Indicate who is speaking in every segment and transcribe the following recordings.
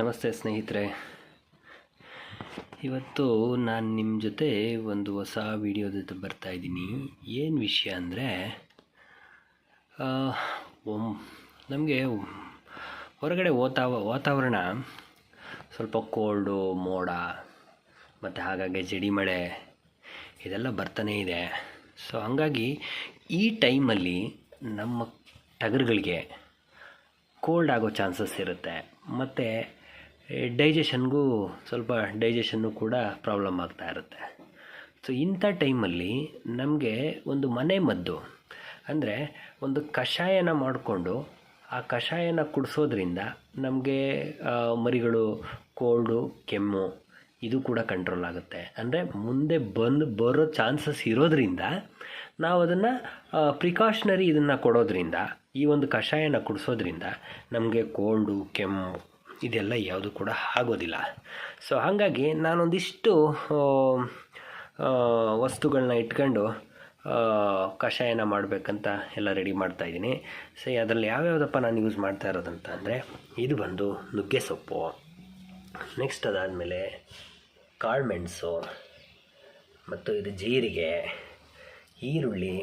Speaker 1: ನಮಸ್ತೆ ಸ್ನೇಹಿತರೆ. ಇವತ್ತು ನಾನು ನಿಮ್ಮ ಜೊತೆ ಒಂದು ಹೊಸ ವಿಡಿಯೋದ ಜೊತೆ ಬರ್ತಾ ಇದ್ದೀನಿ. ಏನು ವಿಷಯ ಅಂದರೆ ನಮಗೆ ಹೊರಗಡೆ ವಾತಾವ ವಾತಾವರಣ ಸ್ವಲ್ಪ ಕೋಲ್ಡು ಮೋಡ, ಮತ್ತು ಹಾಗಾಗಿ ಜಡಿಮಳೆ ಇದೆಲ್ಲ ಬರ್ತಾನೇ ಇದೆ. ಸೊ ಹಂಗಾಗಿ ಈ ಟೈಮಲ್ಲಿ ನಮ್ಮ ಟಗರುಗಳಿಗೆ ಕೋಲ್ಡ್ ಆಗೋ ಚಾನ್ಸಸ್ ಇರುತ್ತೆ. ಮತ್ತು ಡೈಜೆಷನ್ಗೂ ಸ್ವಲ್ಪ ಡೈಜೆಷನ್ನು ಕೂಡ ಪ್ರಾಬ್ಲಮ್ ಆಗ್ತಾ ಇರುತ್ತೆ. ಸೊ ಇಂಥ ಟೈಮಲ್ಲಿ ನಮಗೆ ಒಂದು ಮನೆ ಮದ್ದು, ಅಂದರೆ ಒಂದು ಕಷಾಯನ ಮಾಡಿಕೊಂಡು ಆ ಕಷಾಯನ ಕುಡಿಸೋದ್ರಿಂದ ನಮಗೆ ಮರಿಗಳು ಕೋಲ್ಡು ಕೆಮ್ಮು ಇದು ಕೂಡ ಕಂಟ್ರೋಲ್ ಆಗುತ್ತೆ. ಅಂದರೆ ಮುಂದೆ ಬಂದು ಬರೋ ಚಾನ್ಸಸ್ ಇರೋದ್ರಿಂದ ನಾವು ಅದನ್ನು ಪ್ರಿಕಾಷ್ನರಿ ಇದನ್ನು ಕೊಡೋದ್ರಿಂದ, ಈ ಒಂದು ಕಷಾಯನ ಕುಡಿಸೋದ್ರಿಂದ ನಮಗೆ ಕೋಲ್ಡು ಕೆಮ್ಮು ಇದೆಲ್ಲ ಯಾವುದು ಕೂಡ ಆಗೋದಿಲ್ಲ. ಸೊ ಹಾಗಾಗಿ ನಾನೊಂದಿಷ್ಟು ವಸ್ತುಗಳನ್ನ ಇಟ್ಕೊಂಡು ಕಷಾಯನ ಮಾಡಬೇಕಂತ ಎಲ್ಲ ರೆಡಿ ಮಾಡ್ತಾ ಇದ್ದೀನಿ. ಸೊ ಅದರಲ್ಲಿ ಯಾವ್ಯಾವುದಪ್ಪ ನಾನು ಯೂಸ್ ಮಾಡ್ತಾ ಇರೋದಂತ ಅಂದರೆ, ಇದು ಬಂದು ನುಗ್ಗೆ ಸೊಪ್ಪು. ನೆಕ್ಸ್ಟ್ ಅದಾದಮೇಲೆ ಕಾಳುಮೆಣಸು ಮತ್ತು ಇದು ಜೀರಿಗೆ, ಈರುಳ್ಳಿ,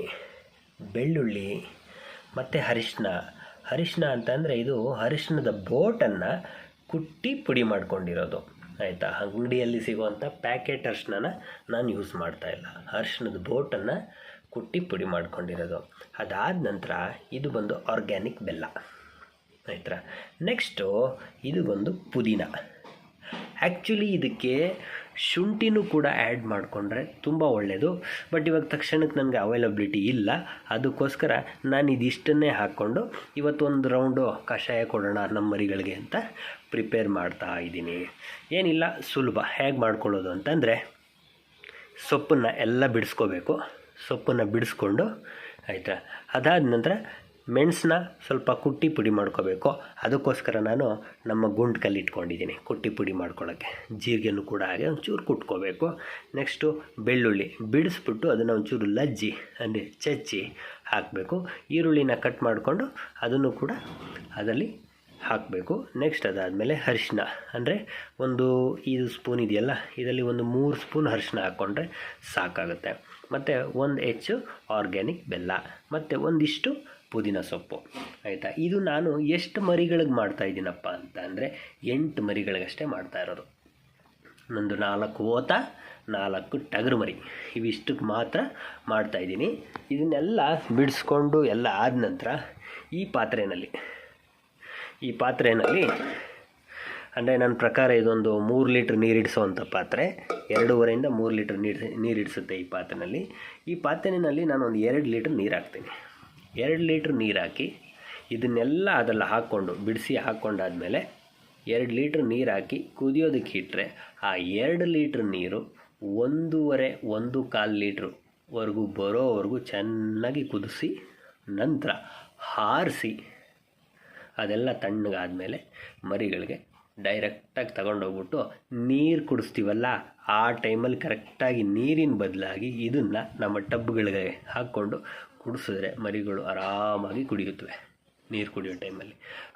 Speaker 1: ಬೆಳ್ಳುಳ್ಳಿ, ಮತ್ತು ಅರಿಶಿನ ಅರಿಶಿನ ಅಂತಂದರೆ ಇದು ಅರಿಶಿನದ ಬೋಟನ್ನು ಕುಟ್ಟಿ ಪುಡಿ ಮಾಡ್ಕೊಂಡಿರೋದು. ಆಯಿತಾ? ಅಂಗಡಿಯಲ್ಲಿ ಸಿಗುವಂಥ ಪ್ಯಾಕೆಟ್ ಅರ್ಶನನ ನಾನು ಯೂಸ್ ಮಾಡ್ತಾ ಇಲ್ಲ. ಅರ್ಶನದ ಬೋಟನ್ನು ಕುಟ್ಟಿ ಪುಡಿ ಮಾಡ್ಕೊಂಡಿರೋದು. ಅದಾದ ನಂತರ ಇದು ಬಂದು ಆರ್ಗ್ಯಾನಿಕ್ ಬೆಲ್ಲ. ಆಯ್ತಾ? ನೆಕ್ಸ್ಟು ಇದು ಬಂದು ಪುದೀನ. ಆ್ಯಕ್ಚುಲಿ ಇದಕ್ಕೆ ಶುಂಠಿನೂ ಕೂಡ ಆ್ಯಡ್ ಮಾಡಿಕೊಂಡ್ರೆ ತುಂಬ ಒಳ್ಳೆಯದು ಬಟ್ ಇವಾಗ ತಕ್ಷಣಕ್ಕೆ ನನಗೆ ಅವೈಲಬಿಲಿಟಿ ಇಲ್ಲ. ಅದಕ್ಕೋಸ್ಕರ ನಾನು ಇದಿಷ್ಟನ್ನೇ ಹಾಕ್ಕೊಂಡು ಇವತ್ತೊಂದು ರೌಂಡು ಕಷಾಯ ಕೊಡೋಣ ನಮ್ಮ ಮರಿಗಳಿಗೆ ಅಂತ ಪ್ರಿಪೇರ್ ಮಾಡ್ತಾ ಇದ್ದೀನಿ. ಏನಿಲ್ಲ, ಸುಲಭ. ಹೇಗೆ ಮಾಡ್ಕೊಳ್ಳೋದು ಅಂತಂದರೆ ಸೊಪ್ಪನ್ನು ಎಲ್ಲ ಬಿಡಿಸ್ಕೋಬೇಕು. ಸೊಪ್ಪನ್ನು ಬಿಡಿಸ್ಕೊಂಡು, ಆಯಿತಾ? ಅದಾದ ನಂತರ ಮೆಣಸನ್ನ ಸ್ವಲ್ಪ ಕುಟ್ಟಿ ಪುಡಿ ಮಾಡ್ಕೋಬೇಕು. ಅದಕ್ಕೋಸ್ಕರ ನಾನು ನಮ್ಮ ಗುಂಡು ಕಲ್ಲು ಇಟ್ಕೊಂಡಿದ್ದೀನಿ ಕುಟ್ಟಿ ಪುಡಿ ಮಾಡ್ಕೊಳ್ಳೋಕ್ಕೆ ಜೀರಿಗೆನೂ ಕೂಡ ಹಾಗೆ ಒಂಚೂರು ಕುಟ್ಕೋಬೇಕು. ನೆಕ್ಸ್ಟು ಬೆಳ್ಳುಳ್ಳಿ ಬಿಡಿಸ್ಬಿಟ್ಟು ಅದನ್ನು ಒಂಚೂರು ಲಜ್ಜಿ, ಅಂದರೆ ಚಚ್ಚಿ ಹಾಕಬೇಕು. ಈರುಳ್ಳಿನ ಕಟ್ ಮಾಡಿಕೊಂಡು ಅದನ್ನು ಕೂಡ ಅದರಲ್ಲಿ ಹಾಕಬೇಕು. ನೆಕ್ಸ್ಟ್ ಅದಾದಮೇಲೆ ಅರಿಶಿನ ಅಂದರೆ ಒಂದು ಇದು ಸ್ಪೂನ್ ಇದೆಯಲ್ಲ, ಇದರಲ್ಲಿ ಒಂದು ಮೂರು ಸ್ಪೂನ್ ಅರಿಶಿನ ಹಾಕ್ಕೊಂಡ್ರೆ ಸಾಕಾಗುತ್ತೆ. ಮತ್ತು ಒಂದು ಹೆಚ್ಚು ಆರ್ಗ್ಯಾನಿಕ್ ಬೆಲ್ಲ, ಮತ್ತು ಒಂದಿಷ್ಟು ಪುದೀನ ಸೊಪ್ಪು. ಆಯಿತಾ? ಇದು ನಾನು ಎಷ್ಟು ಮರಿಗಳಿಗೆ ಮಾಡ್ತಾ ಇದ್ದೀನಪ್ಪ ಅಂತ ಅಂದರೆ ಎಂಟು ಮರಿಗಳಿಗಷ್ಟೇ ಮಾಡ್ತಾ ಇರೋದು. ನಂದು ನಾಲ್ಕು ಓತ, ನಾಲ್ಕು ಟಗರು ಮರಿ. ಇವಿಷ್ಟಕ್ಕೆ ಮಾತ್ರ ಮಾಡ್ತಾಯಿದ್ದೀನಿ ಇದನ್ನೆಲ್ಲ ಬಿಡಿಸ್ಕೊಂಡು ಎಲ್ಲ ಆದ ನಂತರ ಈ ಪಾತ್ರೆಯಲ್ಲಿ ಈ ಪಾತ್ರೆಯಲ್ಲಿ, ಅಂದರೆ ನನ್ನ ಪ್ರಕಾರ ಇದೊಂದು ಮೂರು ಲೀಟ್ರ್ ನೀರಿಡಿಸುವಂಥ ಪಾತ್ರೆ. ಎರಡೂವರೆಯಿಂದ ಮೂರು ಲೀಟ್ರ್ ನೀರು, ನೀರಿಡಿಸುತ್ತೆ ಈ ಪಾತ್ರೆಯಲ್ಲಿ ಈ ಪಾತ್ರೆಯಲ್ಲಿ ನಾನು ಒಂದು ಎರಡು ಲೀಟ್ರ್ ನೀರು ಹಾಕ್ತೀನಿ ಎರಡು ಲೀಟ್ರ್ ನೀರು ಹಾಕಿ ಇದನ್ನೆಲ್ಲ ಅದೆಲ್ಲ ಹಾಕ್ಕೊಂಡು, ಬಿಡಿಸಿ ಹಾಕ್ಕೊಂಡಾದ್ಮೇಲೆ ಎರಡು ಲೀಟ್ರ್ ನೀರು ಹಾಕಿ ಕುದಿಯೋದಕ್ಕೆ ಇಟ್ಟರೆ ಆ ಎರಡು ಲೀಟ್ರ್ ನೀರು ಒಂದೂವರೆ, ಒಂದು ಕಾಲು ಲೀಟ್ರ್ವರೆಗೂ ಬರೋವರೆಗೂ ಚೆನ್ನಾಗಿ ಕುದಿಸಿ, ನಂತರ ಹಾರಿಸಿ ಅದೆಲ್ಲ ತಣ್ಣಗಾದಮೇಲೆ ಮರಿಗಳಿಗೆ ಡೈರೆಕ್ಟಾಗಿ ತಗೊಂಡೋಗ್ಬಿಟ್ಟು ನೀರು ಕುಡಿಸ್ತೀವಲ್ಲ, ಆ ಟೈಮಲ್ಲಿ ಕರೆಕ್ಟಾಗಿ ನೀರಿನ ಬದಲಾಗಿ ಇದನ್ನು ನಮ್ಮ ಟಬ್ಗಳಿಗೆ ಹಾಕ್ಕೊಂಡು ಕುಡಿಸಿದ್ರೆ ಮರಿಗಳು ಆರಾಮಾಗಿ ಕುಡಿಯುತ್ತವೆ ನೀರು ಕುಡಿಯೋ ಟೈಮಲ್ಲಿ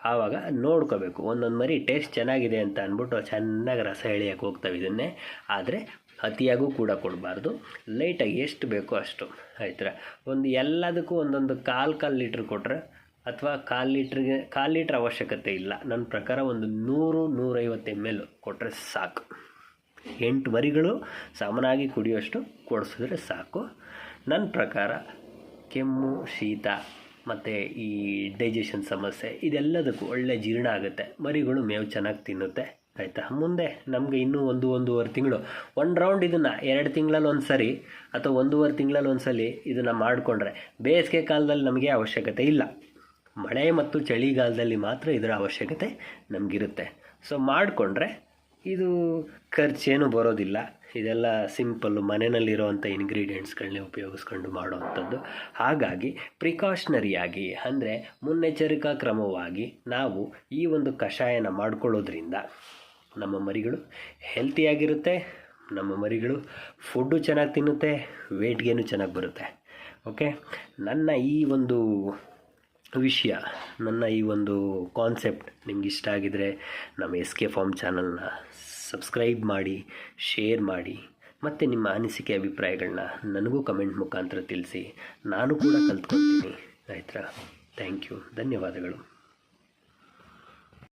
Speaker 1: ಆವಾಗ ನೋಡ್ಕೋಬೇಕು, ಒಂದೊಂದು ಮರಿ ಟೇಸ್ಟ್ ಚೆನ್ನಾಗಿದೆ ಅಂತ ಅಂದ್ಬಿಟ್ಟು ಚೆನ್ನಾಗಿ ರಸ ಎಳೆಯೋಕ್ಕೆ ಹೋಗ್ತವೆ ಇದನ್ನೇ, ಆದರೆ ಅತಿಯಾಗೂ ಕೂಡ ಕೊಡಬಾರ್ದು. ಲೈಟಾಗಿ ಎಷ್ಟು ಬೇಕೋ ಅಷ್ಟು, ಆಯ್ತರ? ಒಂದು ಎಲ್ಲದಕ್ಕೂ ಒಂದೊಂದು ಕಾಲು ಕಾಲು ಲೀಟ್ರ್ ಕೊಟ್ಟರೆ ಅಥವಾ ಕಾಲು ಲೀಟ್ರಿಗೆ, ಕಾಲು ಲೀಟ್ರ್ ಅವಶ್ಯಕತೆ ಇಲ್ಲ. ನನ್ನ ಪ್ರಕಾರ ಒಂದು ನೂರು, ನೂರೈವತ್ತು ಎಂ ಎಲ್ ಕೊಟ್ಟರೆ ಸಾಕು. ಎಂಟು ಮರಿಗಳು ಸಮನಾಗಿ ಕುಡಿಯೋಷ್ಟು ಕೊಡಿಸಿದ್ರೆ ಸಾಕು. ನನ್ನ ಪ್ರಕಾರ ಕೆಮ್ಮು, ಶೀತ ಮತ್ತು ಈ ಡೈಜೆಷನ್ ಸಮಸ್ಯೆ, ಇದೆಲ್ಲದಕ್ಕೂ ಒಳ್ಳೆ ಜೀರ್ಣ ಆಗುತ್ತೆ. ಮರಿಗಳು ಮೇವು ಚೆನ್ನಾಗಿ ತಿನ್ನುತ್ತೆ. ಆಯಿತಾ? ಮುಂದೆ ನಮಗೆ ಇನ್ನೂ ಒಂದು, ಒಂದೂವರೆ ತಿಂಗಳು. ಒಂದು ರೌಂಡ್ ಇದನ್ನು ಎರಡು ತಿಂಗಳಲ್ಲಿ ಒಂದು ಸರಿ ಅಥವಾ ಒಂದೂವರೆ ತಿಂಗಳಲ್ಲಿ ಒಂದು ಸಲ ಇದನ್ನು ಮಾಡಿಕೊಂಡ್ರೆ ಬೇಸಿಗೆ ಕಾಲದಲ್ಲಿ ನಮಗೆ ಅವಶ್ಯಕತೆ ಇಲ್ಲ. ಮಳೆ ಮತ್ತು ಚಳಿಗಾಲದಲ್ಲಿ ಮಾತ್ರ ಇದರ ಅವಶ್ಯಕತೆ ನಮಗಿರುತ್ತೆ. ಸೊ ಮಾಡಿಕೊಂಡ್ರೆ ಇದು ಖರ್ಚೇನು ಬರೋದಿಲ್ಲ. ಇದೆಲ್ಲ ಸಿಂಪಲ್ಲು ಮನೆಯಲ್ಲಿರುವಂಥ ಇಂಗ್ರೀಡಿಯೆಂಟ್ಸ್ಗಳನ್ನೇ ಉಪಯೋಗಿಸ್ಕೊಂಡು ಮಾಡುವಂಥದ್ದು. ಹಾಗಾಗಿ ಪ್ರಿಕಾಷನರಿಯಾಗಿ ಅಂದರೆ ಮುನ್ನೆಚ್ಚರಿಕಾ ಕ್ರಮವಾಗಿ ನಾವು ಈ ಒಂದು ಕಷಾಯನ ಮಾಡ್ಕೊಳ್ಳೋದ್ರಿಂದ ನಮ್ಮ ಮರಿಗಳು ಹೆಲ್ತಿಯಾಗಿರುತ್ತೆ, ನಮ್ಮ ಮರಿಗಳು ಫುಡ್ಡು ಚೆನ್ನಾಗಿ ತಿನ್ನುತ್ತೆ ವೇಟ್ಗೇನು ಚೆನ್ನಾಗಿ ಬರುತ್ತೆ. ಓಕೆ ನನ್ನ ಈ ಒಂದು ವಿಷಯ ನನ್ನ ಈ ಒಂದು ಕಾನ್ಸೆಪ್ಟ್ ನಿಮ್ಗೆ ಇಷ್ಟ ಆಗಿದರೆ ನಮ್ಮ ಎಸ್ ಕೆ ಫಾರ್ಮ್ ಚಾನಲ್ನ ಸಬ್ಸ್ಕ್ರೈಬ್ ಮಾಡಿ ಶೇರ್ ಮಾಡಿ ಮತ್ತು ನಿಮ್ಮ ಅನಿಸಿಕೆ ಅಭಿಪ್ರಾಯಗಳನ್ನ ನನಗೂ ಕಮೆಂಟ್ ಮುಖಾಂತರ ತಿಳಿಸಿ ನಾನು ಕೂಡ ಕಲ್ತ್ಕೊತೀನಿ ಆಯ್ತಾ? ಥ್ಯಾಂಕ್ ಯು ಧನ್ಯವಾದಗಳು.